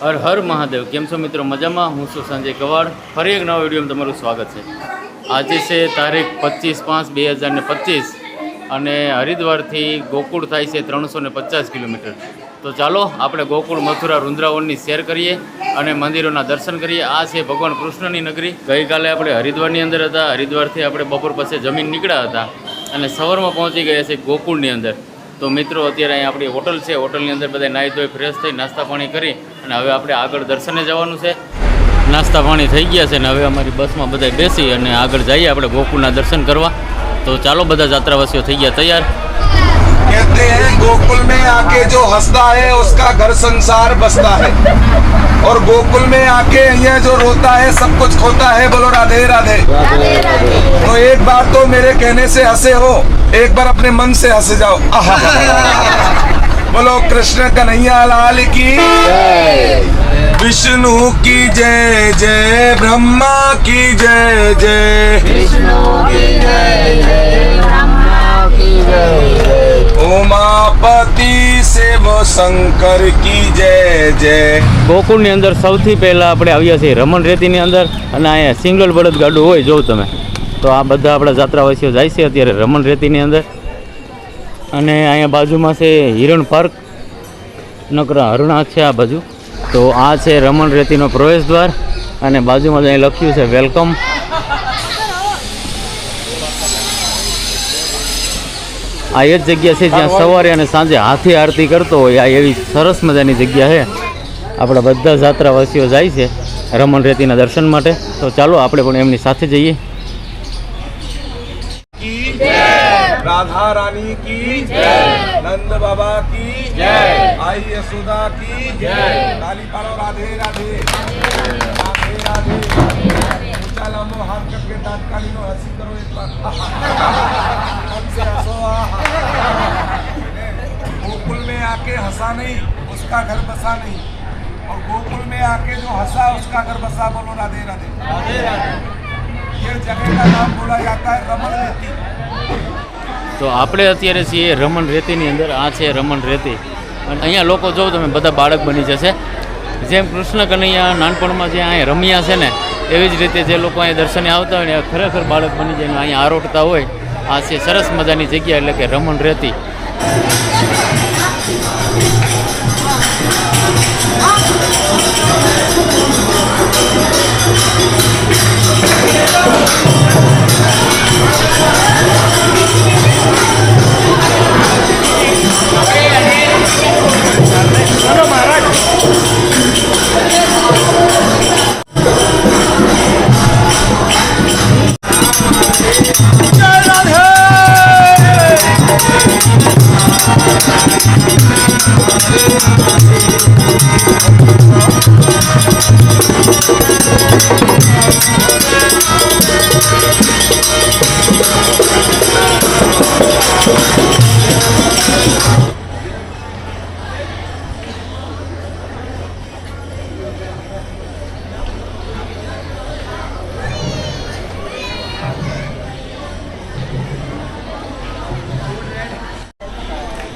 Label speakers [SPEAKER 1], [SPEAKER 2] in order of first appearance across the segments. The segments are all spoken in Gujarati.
[SPEAKER 1] હર હર મહાદેવ. કેમ છો મિત્રો? મજામાં? હું છું સંજય કવાડ. ફરી એક નવા વિડીયોમાં તમારું સ્વાગત છે. આજે છે તારીખ પચીસ પાંચ બે હજાર ને પચીસ અને હરિદ્વારથી ગોકુળ થાય છે ત્રણસો ને પચાસ કિલોમીટર. તો ચાલો, આપણે ગોકુળ, મથુરા, વૃંદાવનની શેર કરીએ અને મંદિરોના દર્શન કરીએ. આ છે ભગવાન કૃષ્ણની નગરી. ગઈકાલે આપણે હરિદ્વારની અંદર હતા. હરિદ્વારથી આપણે બપોર પછી જમીન નીકળ્યા હતા અને સવારમાં પહોંચી ગયા છે ગોકુળની અંદર. તો મિત્રો, અત્યારે અહીં આપણી હોટલ છે. હોટલની અંદર બધા નાહી ધોઈ, ફ્રેશ થઈ નાસ્તા પાણી કરી અને હવે આપણે આગળ દર્શને જવાનું છે નાસ્તા પાણી થઈ ગયા છે અને હવે અમારી બસમાં બધા બેસી અને આગળ જઈએ આપણે ગોકુળના દર્શન કરવા તો ચાલો બધા જાત્રાવાસીઓ થઈ ગયા તૈયાર
[SPEAKER 2] कहते हैं गोकुल में आके जो हंसता है उसका घर संसार बसता है और गोकुल में आके यहाँ जो रोता है सब कुछ खोता है बोलो राधे राधे तो एक बार तो मेरे कहने से हंसे हो एक बार अपने मन से हंस जाओ बोलो कृष्ण कन्हैया लाल की विष्णु की जय जय ब्रह्मा की जय जय उमापति शिव शंकर की जय जय
[SPEAKER 1] ગોકુળની અંદર સૌથી પહેલાં આપણે આવ્યા છીએ રમણ રેતીની અંદર અને અહીંયા સિંગલ બળદ ગાડું હોય જોઉં તમે તો આ બધા આપણા જાત્રાવાસીઓ જાય છે અત્યારે રમણ રેતીની અંદર અને અહીંયા બાજુમાં છે હિરણ પાર્ક નકરા હરણા છે આ બાજુ. તો આ છે રમણ રેતીનો પ્રવેશ દ્વાર અને બાજુમાં જ અહીં લખ્યું છે વેલકમ. આ એ જ જગ્યા છે જ્યાં સવારે અને સાંજે હાથી આરતી કરતો હોય આ એવી સરસ મજાની જગ્યા છે. આપણા બધા જાત્રાવાસીઓ જાય છે રમણ રેતીના દર્શન માટે. તો ચાલો આપણે પણ એમની સાથે જઈએ.
[SPEAKER 2] राधा रानी की जय। नंद बाबा की जय। आई यशोदा की जय। काली पालो राधे राधे। राधे राधे। ऊँचा लंबो हाथ करके तात्कालीन हँसी करो एक बार। हमसे हंसो गोकुल में आके हंसा नहीं उसका घर बसा नहीं। और गोकुल में आके जो हंसा उसका घर बसा बोलो राधे राधे। राधे ये जगह का नाम बोला जाता है रमन रेती
[SPEAKER 1] તો આપણે અત્યારે છીએ રમણ રેતીની અંદર, આ છે રમણ રેતી. અને અહીંયા લોકો જો તમે, બધા બાળક બની જશે. જેમ કૃષ્ણ કનૈયા નાનપણમાં જે અહીંયા રમ્યા છે ને, એવી જ રીતે જે લોકો અહીંયા દર્શને આવતા હોય ને ખરેખર બાળક બની જાય અહીંયા આરોટતા હોય. આ છે સરસ મજાની જગ્યા એટલે કે રમણ રેતી.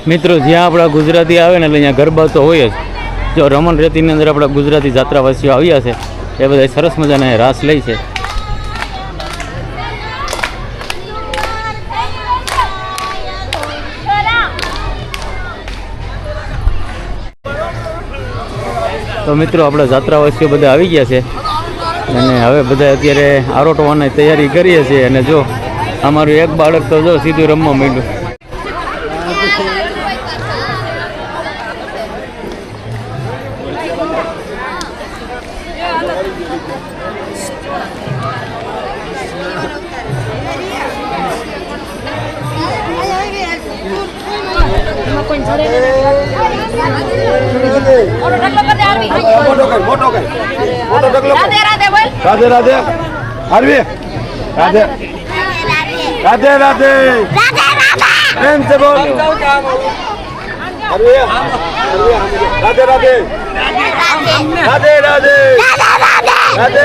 [SPEAKER 1] મિત્રો, જ્યાં આપણા ગુજરાતી આવે ને એટલે અહીંયા ગરબા તો હોય જ. જો રમણ રેતીની અંદર આપણા ગુજરાતી જાત્રાવાસીઓ આવ્યા છે, એ બધા સરસ મજાના રાસ લે છે. તો મિત્રો, આપણા જાત્રાવાસીઓ બધા આવી ગયા છે. અને હવે બધા અત્યારે આરોટવાની તૈયારી કરીએ છીએ. અને જો, અમારું એક બાળક તો જો સીધું રમવા માંડ્યું.
[SPEAKER 2] મોટો કર મોટો કર મોટો ઢગલો કર.
[SPEAKER 3] રાધે રાધે બોલ
[SPEAKER 2] રાધે રાધે હારવી રાધે રાધે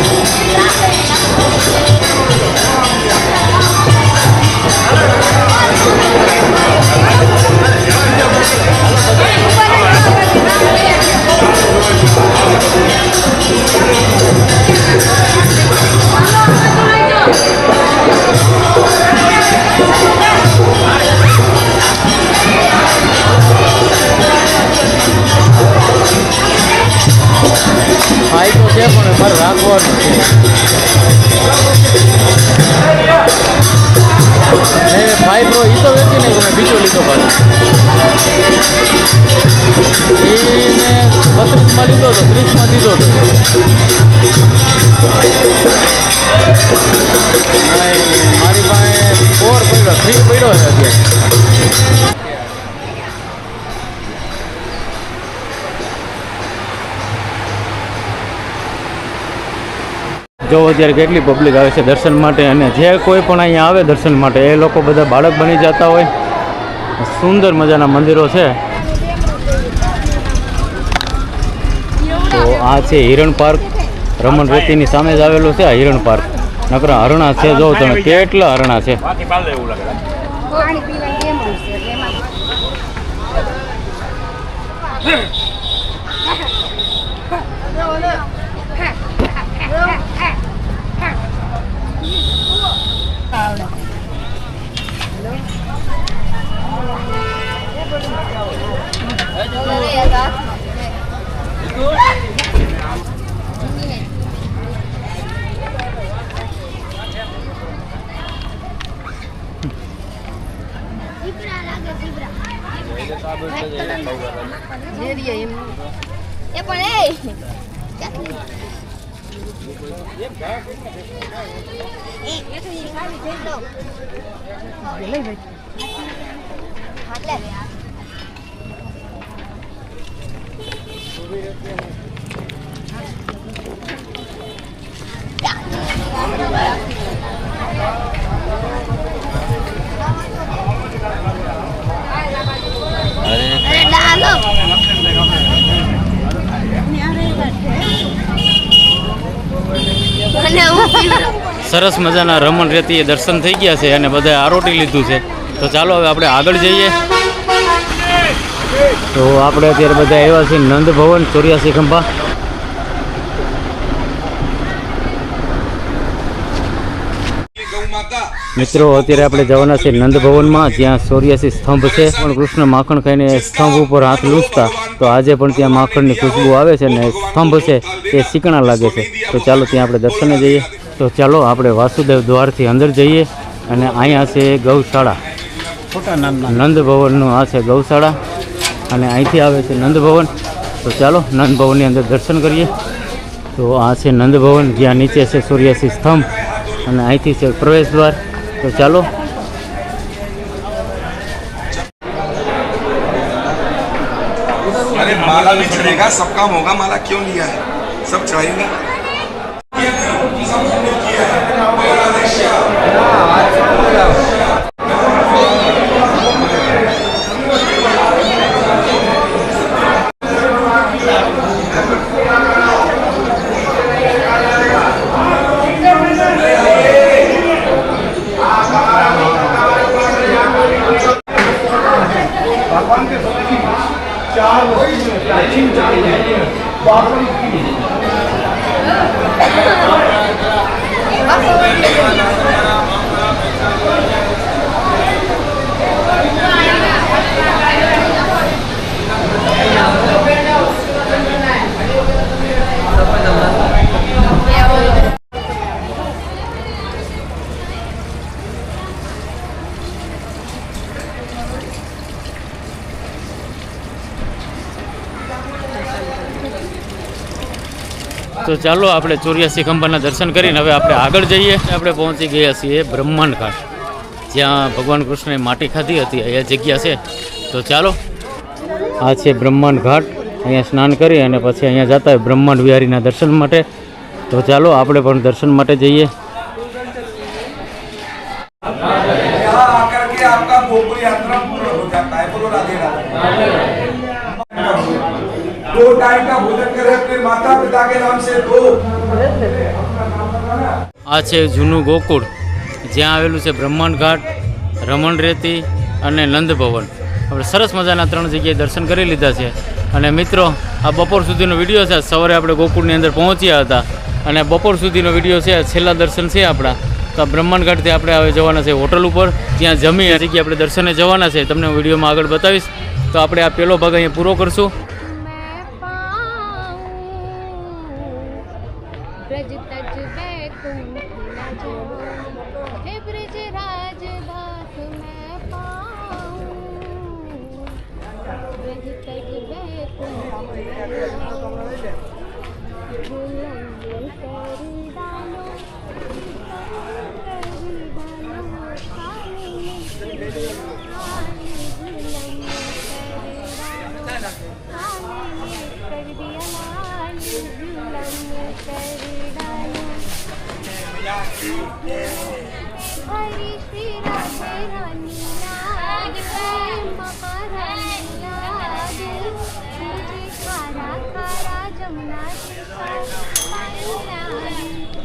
[SPEAKER 3] બસ
[SPEAKER 1] ભાઈ ભાઈ બ્રો એ તો વેચી નહીં બીજો લીધો પાછો એ મેં બત્રીસમાં લીધો હતો ત્રીસમાં દીધો હતો જો અત્યારે કેટલી પબ્લિક આવે છે દર્શન માટે અને જે કોઈ પણ અહીંયા આવે દર્શન માટે એ લોકો બધા બાળક બની જતા હોય. સુંદર મજાના મંદિરો છે. તો આ છે હિરણ પાર્ક. રમણ રેતીની સામે જ આવેલું છે આ હિરણ પાર્ક. નકરા હરણા છે જો તમે કેટલા હરણા છે.
[SPEAKER 3] પાણી પીવાની કેમ છે એમાં
[SPEAKER 4] એ પણ એ અરે
[SPEAKER 1] સરસ મજાના રમણ રેતીએ દર્શન થઈ ગયા છે અને બધાએ આરોટી લીધું છે. તો ચાલો હવે આપણે આગળ જઈએ. તો આપણે અત્યારે બધા આવ્યા છીએ નંદ ભવન, ચોર્યાસી ખંભા. મિત્રો, અત્યારે આપણે જવાના છે નંદ ભવનમાં, જ્યાં ચોર્યાસી સ્તંભ છે. પણ કૃષ્ણ માખણ ખાઈને સ્તંભ ઉપર હાથ લૂંચતા તો આજે પણ ત્યાં માખણની ખુશ્બુ આવે છે ને સ્તંભ છે એ શીકણા લાગે છે. તો ચાલો ત્યાં આપણે દર્શને જઈએ. તો ચાલો આપણે વાસુદેવ દ્વારથી અંદર જઈએ અને અહીંયા છે ગૌશાળા નંદ ભવનનું આ છે ગૌશાળા અને અહીંથી આવે છે નંદ ભવન તો ચાલો નંદ ભવનની અંદર દર્શન કરીએ તો આ છે નંદ ભવન જ્યાં નીચે છે સૂર્યાસી સ્તંભ અને અહીંથી છે પ્રવેશ દ્વાર તો ચાલો
[SPEAKER 2] अरे माला भी चढ़ेगा सब काम होगा माला क्यों लिया है सब चढ़ाएगा चार टाइमिंग चालू है बाकी की
[SPEAKER 1] તો ચાલો આપણે ચોર્યાસી ખંભાના દર્શન કરીને હવે આપણે આગળ જઈએ. આપણે પહોંચી ગયા છીએ બ્રહ્માંડ ઘાટ જ્યાં ભગવાન કૃષ્ણએ માટી ખાધી હતી, અહીંયા જગ્યા છે. તો ચાલો. આ છે બ્રહ્માંડ ઘાટ. અહીંયા સ્નાન કરી અને પછી અહીંયા જતા હોય બ્રહ્માંડ વિહારીના દર્શન માટે. તો ચાલો, આપણે પણ દર્શન માટે જઈએ.
[SPEAKER 2] આપકા ભોગપુર યાત્રા પૂર્ણ હો જાતા હે? બોલો રાધે રાધે. दो टाइम का भोजन करे अपने माता पिता के नाम से दो
[SPEAKER 1] આ છે જૂનું ગોકુળ જ્યાં આવેલું છે બ્રહ્માંડ ઘાટ રમણ રેતી અને નંદ ભવન આપણે સરસ મજાના ત્રણ જગ્યાએ દર્શન કરી લીધા છે અને મિત્રો આ બપોર સુધીનો વિડીયો છે સવારે આપણે ગોકુળની અંદર પહોંચ્યા હતા અને બપોર સુધીનો વિડીયો છે છેલ્લા દર્શન છે આપણા તો આ બ્રહ્માંડ ઘાટથી આપણે હવે જવાના છે હોટલ ઉપર ત્યાં જમી આ જગ્યાએ આપણે દર્શને જવાના છે તમને હું વિડીયોમાં આગળ બતાવીશ તો આપણે આ પહેલો ભાગ અહીંયા પૂરો કરશું
[SPEAKER 5] Yeah.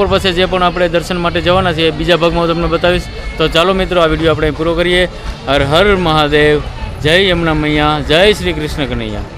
[SPEAKER 1] બપોર પછી જે પણ આપણે દર્શન માટે જવાના છીએ બીજા ભાગમાં તમને બતાવીશ. તો ચાલો મિત્રો, આ વીડિયો આપણે પૂરો કરીએ. હર હર મહાદેવ. જય યમુના મૈયા. જય શ્રી કૃષ્ણ કનૈયા.